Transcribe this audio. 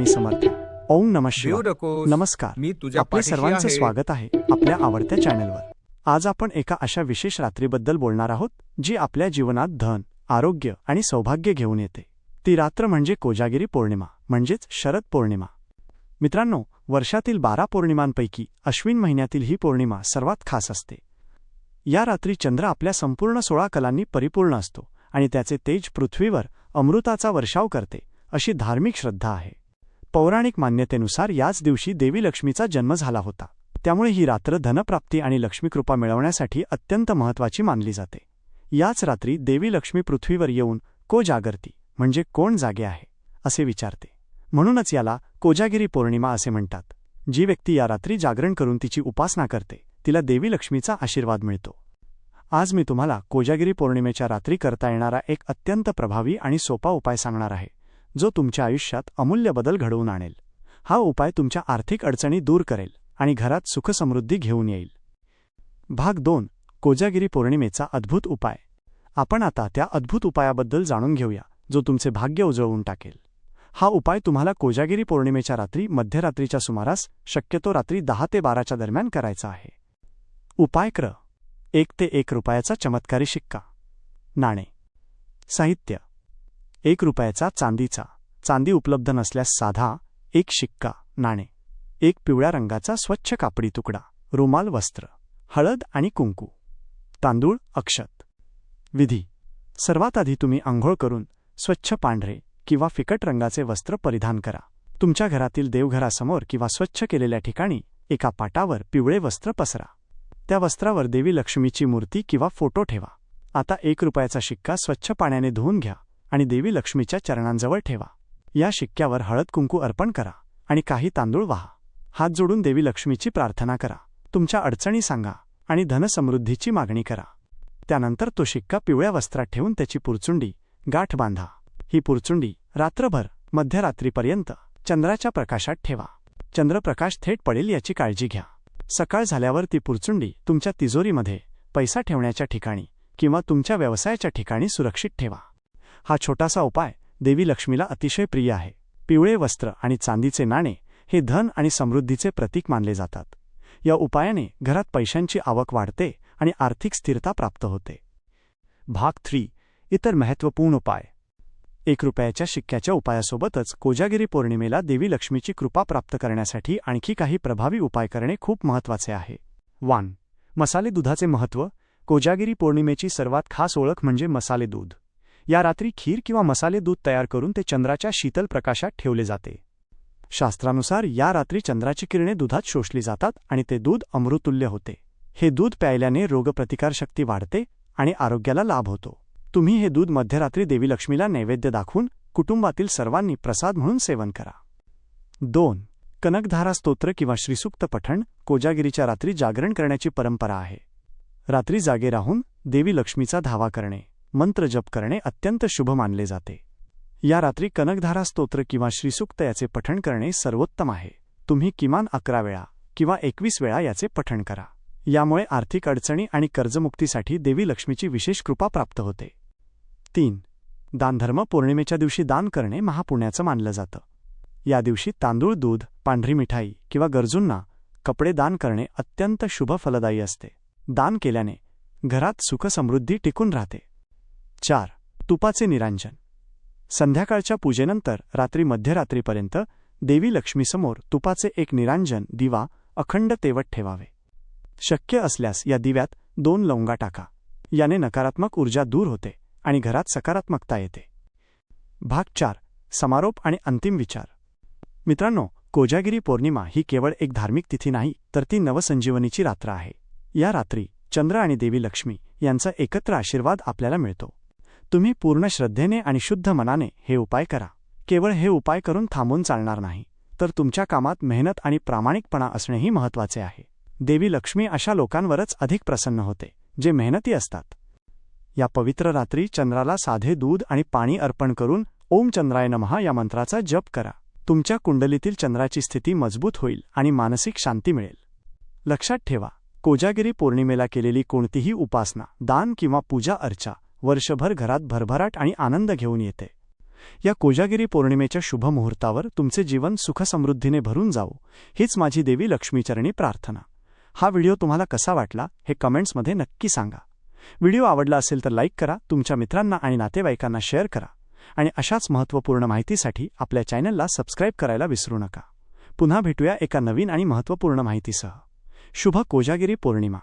मी समर्थ. ओम नम शिवाय. नमस्कार. मी तुझ्या आपले पाठीशी सर्वांचे. स्वागत आहे आपल्या आवडत्या चॅनलवर. आज आपण एका अशा विशेष रात्रीबद्दल बोलणार आहोत जी आपल्या जीवनात धन आरोग्य आणि सौभाग्य घेऊन येते. ती रात्र म्हणजे कोजागिरी पौर्णिमा म्हणजेच शरद पौर्णिमा. मित्रांनो वर्षातील बारा पौर्णिमांपैकी अश्विन महिन्यातील ही पौर्णिमा सर्वात खास असते. या रात्री चंद्र आपल्या संपूर्ण सोळा कलांनी परिपूर्ण असतो आणि त्याचे तेज पृथ्वीवर अमृताचा वर्षाव करते अशी धार्मिक श्रद्धा आहे. पौराणिक मान्यतेनुसार याच दिवशी देवी लक्ष्मीचा जन्म झाला होता. त्यामुळे ही रात्र धनप्राप्ती आणि लक्ष्मीकृपा मिळवण्यासाठी अत्यंत महत्वाची मानली जाते. याच रात्री देवी लक्ष्मी पृथ्वीवर येऊन को जागरती म्हणजे कोण जागे आहे असे विचारते. म्हणूनच याला कोजागिरी पौर्णिमा असे म्हणतात. जी व्यक्ती या रात्री जागरण करून तिची उपासना करते तिला देवी लक्ष्मीचा आशीर्वाद मिळतो. आज मी तुम्हाला कोजागिरी पौर्णिमेच्या रात्री करता येणारा एक अत्यंत प्रभावी आणि सोपा उपाय सांगणार आहे. जो तुमच्या आयुष्यात अमूल्य बदल घडवून आणेल. हा उपाय तुमच्या आर्थिक अडचणी दूर करेल आणि घरात सुखसमृद्धी घेऊन येईल. भाग दोन कोजागिरी पौर्णिमेचा अद्भुत उपाय. आपण आता त्या अद्भुत उपायाबद्दल जाणून घेऊया जो तुमचे भाग्य उजळवून टाकेल. हा उपाय तुम्हाला कोजागिरी पौर्णिमेच्या रात्री मध्यरात्रीच्या सुमारास शक्यतो रात्री दहा ते बाराच्या दरम्यान करायचा आहे. उपाय क्र एक ते एक रुपयाचा चमत्कारी शिक्का. नाणे. साहित्य. एक रुपयाचा चांदीचा. चांदी उपलब्ध नसल्यास साधा एक शिक्का नाणे. एक पिवळ्या रंगाचा स्वच्छ कापडी तुकडा रुमाल वस्त्र हळद आणि कुंकू. तांदूळ अक्षत. विधी. सर्वात आधी तुम्ही आंघोळ करून स्वच्छ पांढरे किंवा फिकट रंगाचे वस्त्र परिधान करा. तुमच्या घरातील देवघरासमोर किंवा स्वच्छ केलेल्या ठिकाणी एका पाटावर पिवळे वस्त्र पसरा. त्या वस्त्रावर देवी लक्ष्मीची मूर्ती किंवा फोटो ठेवा. आता एक रुपयाचा शिक्का स्वच्छ पाण्याने धुवून घ्या. आणि देवी लक्ष्मीच्या चरणांजवळ ठेवा. या शिक्क्यावर हळद कुंकू अर्पण करा आणि काही तांदूळ वाहा. हात जोडून देवी लक्ष्मीची प्रार्थना करा. तुमच्या अडचणी सांगा आणि धनसमृद्धीची मागणी करा. त्यानंतर तो शिक्का पिवळ्या वस्त्रात ठेवून त्याची पुरचुंडी गाठ बांधा. ही पुरचुंडी रात्रभर मध्यरात्रीपर्यंत चंद्राच्या प्रकाशात ठेवा. चंद्रप्रकाश थेट पडेल याची काळजी घ्या. सकाळ झाल्यावर ती पुरचुंडी तुमच्या तिजोरीमध्ये पैसा ठेवण्याच्या ठिकाणी किंवा तुमच्या व्यवसायाच्या ठिकाणी सुरक्षित ठेवा. हा छोटासा उपाय देवी लक्ष्मीला अतिशय प्रिय आहे. पिवळे वस्त्र आणि चांदीचे नाणे हे धन आणि समृद्धीचे प्रतीक मानले जातात. या उपायाने घरात पैशांची आवक वाढते आणि आर्थिक स्थिरता प्राप्त होते. भाग थ्री इतर महत्त्वपूर्ण उपाय. एक रुपयाच्या शिक्क्याच्या उपायासोबतच कोजागिरी पौर्णिमेला देवी लक्ष्मीची कृपा प्राप्त करण्यासाठी आणखी काही प्रभावी उपाय करणे खूप महत्त्वाचे आहे. वान मसाले दुधाचे महत्त्व. कोजागिरी पौर्णिमेची सर्वात खास ओळख म्हणजे मसाले दूध. या रात्री खीर किंवा मसाले दूध तयार करून ते चंद्राच्या शीतल प्रकाशात ठेवले जाते. शास्त्रानुसार या रात्री चंद्राची किरणे दुधात शोषली जातात आणि ते दूध अमृतुल्य होते. हे दूध प्यायल्याने रोगप्रतिकारशक्ती वाढते आणि आरोग्याला लाभ होतो. तुम्ही हे दूध मध्यरात्री देवी लक्ष्मीला नैवेद्य दाखवून कुटुंबातील सर्वांनी प्रसाद म्हणून सेवन करा. दोन कनकधारा स्तोत्र किंवा श्रीसूक्त पठण कोजागिरीच्या रात्री जागरण करण्याची परंपरा आहे. रात्री जागे राहून देवी लक्ष्मीचा धावा करणे. मंत्र जप करणे अत्यंत शुभ मानले जाते. या रात्री कनकधारा स्तोत्र किंवा श्रीसूक्त याचे पठण करणे सर्वोत्तम आहे. तुम्ही किमान अकरा वेळा किंवा एकवीस वेळा याचे पठण करा. यामुळे आर्थिक अडचणी आणि कर्जमुक्तीसाठी देवी लक्ष्मीची विशेष कृपा प्राप्त होते. तीन. दानधर्म पौर्णिमेच्या दिवशी दान करणे महापुण्याचं मानलं जातं. या दिवशी तांदूळ दूध पांढरी मिठाई किंवा गरजूंना कपडे दान करणे अत्यंत शुभ फलदायी असते. दान केल्याने घरात सुखसमृद्धी टिकून राहते. चार तुपाचे निरांजन. संध्याकाळच्या पूजेनंतर रात्री मध्यरात्रीपर्यंत देवी लक्ष्मीसमोर तुपाचे एक निरांजन दिवा अखंड तेवत ठेवावे. शक्य असल्यास या दिव्यात दोन लवंगा टाका. याने नकारात्मक ऊर्जा दूर होते आणि घरात सकारात्मकता येते. भाग चार समारोप आणि अंतिम विचार. मित्रांनो कोजागिरी पौर्णिमा ही केवळ एक धार्मिक तिथी नाही तर ती नवसंजीवनीची रात्र आहे. या रात्री चंद्र आणि देवी लक्ष्मी यांचा एकत्र आशीर्वाद आपल्याला मिळतो. तुम्ही पूर्ण श्रद्धेने आणि शुद्ध मनाने हे उपाय करा. केवळ हे उपाय करून थांबून चालणार नाही. तर तुमच्या कामात मेहनत आणि प्रामाणिकपणा असणेही महत्त्वाचे आहे. देवी लक्ष्मी अशा लोकांवरच अधिक प्रसन्न होते जे मेहनती असतात. या पवित्र रात्री चंद्राला साधे दूध आणि पाणी अर्पण करून ओम चंद्राय नमहा या मंत्राचा जप करा. तुमच्या कुंडलीतील चंद्राची स्थिती मजबूत होईल आणि मानसिक शांती मिळेल. लक्षात ठेवा कोजागिरी पौर्णिमेला केलेली कोणतीही उपासना दान किंवा पूजा अर्चा वर्षभर घरात भरभराट आणि आनंद घेऊन येते. या कोजागिरी पौर्णिमेच्या शुभ मुहूर्तावर तुमचे जीवन सुखसमृद्धीने भरून जावो हीच माझी देवी लक्ष्मीचरणी प्रार्थना. हा व्हिडिओ तुम्हाला कसा वाटला हे कमेंट्समध्ये नक्की सांगा. व्हिडिओ आवडला असेल तर लाईक करा तुमच्या मित्रांना आणि नातेवाईकांना शेअर करा. आणि अशाच महत्त्वपूर्ण माहितीसाठी आपल्या चॅनलला सबस्क्राईब करायला विसरू नका. पुन्हा भेटूया एका नवीन आणि महत्त्वपूर्ण माहितीसह. शुभ कोजागिरी पौर्णिमा.